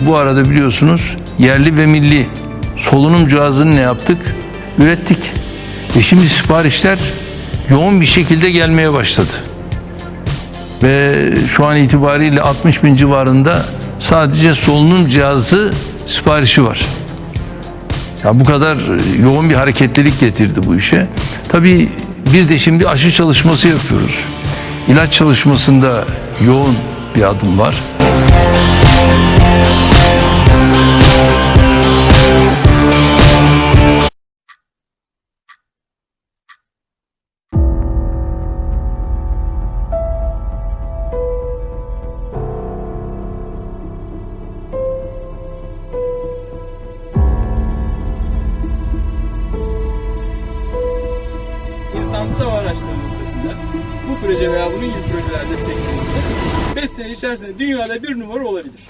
bu arada biliyorsunuz yerli ve milli solunum cihazını ne yaptık? Ürettik. Ve şimdi siparişler yoğun bir şekilde gelmeye başladı. Ve şu an itibariyle 60 bin civarında sadece solunum cihazı siparişi var. Ya bu kadar yoğun bir hareketlilik getirdi bu işe. Tabii bir de şimdi aşı çalışması yapıyoruz. İlaç çalışmasında yoğun bir adım var. İnsansız hava araçları noktasında proje veya bunun gibi projeler desteklenirse 5 sene içerisinde dünyada bir numara olabilir.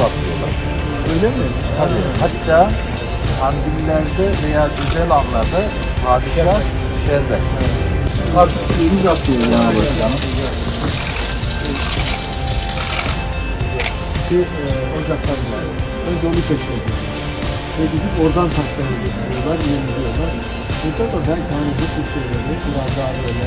Buz atıyorlar. Öyle mi? Tabii. Hatta kandillerde veya güzel avlarda padişah içeride. Artık suyumuz atıyor yani başkanım. bir e, ocaklar var. Önce onu keşfediyor. Ve gidip oradan taşlarını getiriyorlar, yeniliyorlar. Burada da belki hani bu tür şeyleri biraz daha böyle